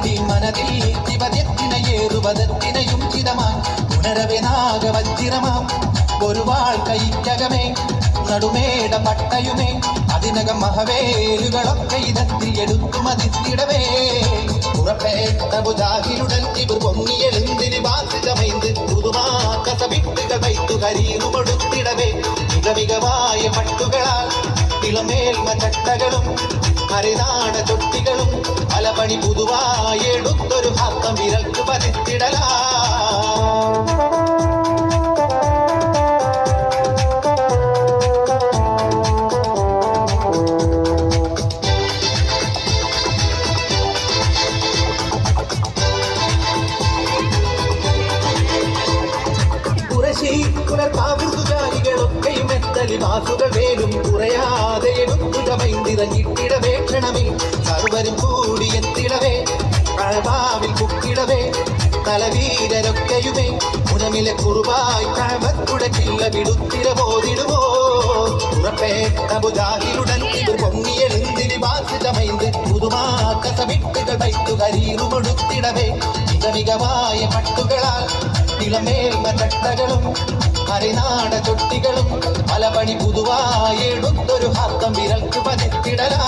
ஏந்தி மனதில் திவதெத்தினை ஏறுவதற்கினையும் இதமாம் உணரவேனாக வச்சிரமாம் ஒரு வாழ்க்கைക്കകമേ നടുമേട പട്ടയുമേ അതിനകം മഹവേലുകളൊക്കെ ഇതത്തിൽ എടുക്കും അതിത്തിടവേ പുറപ്പെട്ട ഭുജാഹിലുടൻ ഇവർ പൊങ്ങിയെഴുന്തിന് വാസിതമൈന്ത് പുതുമാക്കസവിട്ടുകൾ വൈത്തു കരീറു കൊടുത്തിടവേ മികമികമായ പട്ടുകളാൽ ഇളമേൽമ ചട്ടകളും കരുനാട തൊട്ടികളും തലപണി പുതുവായെടുത്തൊരു എടുത്തൊരു ഹത്തം വിരൽക്ക് പതിത്തിടലാ அடி வாசுகள் வேலும் குறையாதே புதமைந்திரங்கிட்டிட வேற்றணமே சர்வரும் கூடி எத்திடவே கழ்வாவில் குக்கிடவே തലവീരരൊക്കെയുമേ ഉണമിലെ കുറുവായി കഴവത്തുടെ ചില്ല വിടുത്തിര പോതിടുവോ ഉറപ്പേട്ടബുദാഹിലുടൻ ഇത് പൊങ്ങിയെഴുന്തിരി ബാധിതമൈന്ത് പുതുമാക്കസവിട്ടുകൾ വൈത്തു കരീറുമൊടുത്തിടവേ മിക മികവായ പട്ടുകളാൽ തിളമേൽമ ചട്ടകളും ഹരിനാട ചൊട്ടികളും മലപണി പുതുവായെടുത്തൊരു ഹത്തം വിരൽക്ക് പതിത്തിടലാ